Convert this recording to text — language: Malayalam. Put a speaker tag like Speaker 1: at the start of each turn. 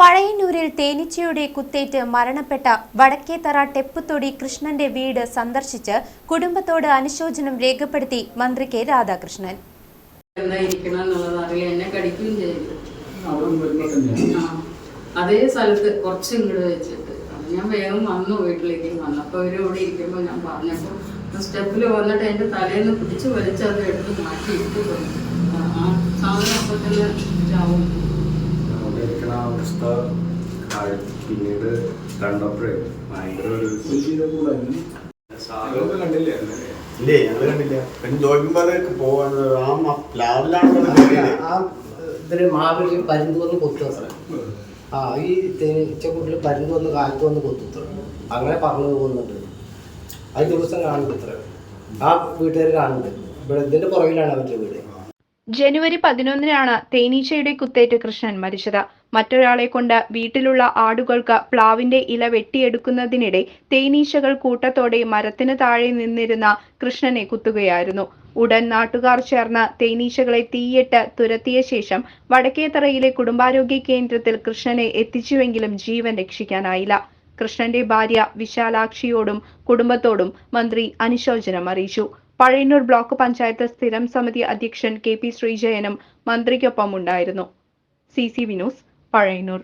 Speaker 1: പഴയന്നൂരിൽ തേനീച്ചയുടെ കുത്തേറ്റ് മരണപ്പെട്ട വടക്കേത്തറ ടെപ്പുത്തൊടി കൃഷ്ണന്റെ വീട് സന്ദർശിച്ച് കുടുംബത്തോട് അനുശോചനം രേഖപ്പെടുത്തി മന്ത്രി കെ രാധാകൃഷ്ണൻ.
Speaker 2: അതേ സ്ഥലത്ത് കുറച്ച് ഇങ്ങോട്ട് വെച്ചിട്ട്. ഞാൻ വേഗം വന്നു വീട്ടിലേക്ക്. വന്നപ്പോൾ ഇവർ ഇവിടെ ഇരിക്കുമ്പോൾ ഞാൻ പറഞ്ഞപ്പോൾ സ്റ്റെപ്പിൽ വന്നിട്ട് എന്റെ തലേന്ന് പിടിച്ച് വലിച്ചത് എടുത്ത് മാറ്റി ഇട്ടു പോയി. ആ സാധനം അപ്പോൾ തന്നെ ചാവും.
Speaker 3: അവസ്ഥ പിന്നീട് കണ്ടപ്പോഴേ ഭയങ്കര ഒരു
Speaker 4: ഇല്ലേ ഞങ്ങൾ കണ്ടില്ല. പിന്നെ നോക്കുമ്പോ അത് പോവാണ് ആ.
Speaker 5: ആ പരുന്ത് വന്ന് ഈ തേനീച്ചക്കൂട്ടിൽ പരുന്ത് വന്ന് കാലത്ത് വന്ന് കൊത്തുത്ര അങ്ങനെ പറഞ്ഞു പോകുന്നുണ്ട്. അത് ദിവസം കാണുന്നുണ്ട് ഇത്ര. ആ വീട്ടുകാർ കാണുന്നുണ്ട്. ഇവിടെ ഇതിന്റെ പുറകിലാണ് അവരുടെ വീട്.
Speaker 6: ജനുവരി പതിനൊന്നിനാണ് തേനീച്ചയുടെ കുത്തേറ്റ് കൃഷ്ണൻ മരിച്ചത്. മറ്റൊരാളെ കൊണ്ട് വീട്ടിലുള്ള ആടുകൾക്ക് പ്ലാവിന്റെ ഇല വെട്ടിയെടുക്കുന്നതിനിടെ തേനീച്ചകൾ കൂട്ടത്തോടെ മരത്തിന് താഴെ നിന്നിരുന്ന കൃഷ്ണനെ കുത്തുകയായിരുന്നു. ഉടൻ നാട്ടുകാർ ചേർന്ന് തേനീച്ചകളെ തീയിട്ട് തുരത്തിയ ശേഷം വടക്കേത്തറയിലെ കുടുംബാരോഗ്യ കേന്ദ്രത്തിൽ കൃഷ്ണനെ എത്തിച്ചുവെങ്കിലും ജീവൻ രക്ഷിക്കാനായില്ല. കൃഷ്ണന്റെ ഭാര്യ വിശാലാക്ഷിയോടും കുടുംബത്തോടും മന്ത്രി അനുശോചനം അറിയിച്ചു. പഴയന്നൂർ ബ്ലോക്ക് പഞ്ചായത്ത് സ്ഥിരം സമിതി അധ്യക്ഷൻ കെ പി ശ്രീജയനും മന്ത്രിക്കൊപ്പം ഉണ്ടായിരുന്നു സി സി വിനോസ് പഴയന്നൂർ.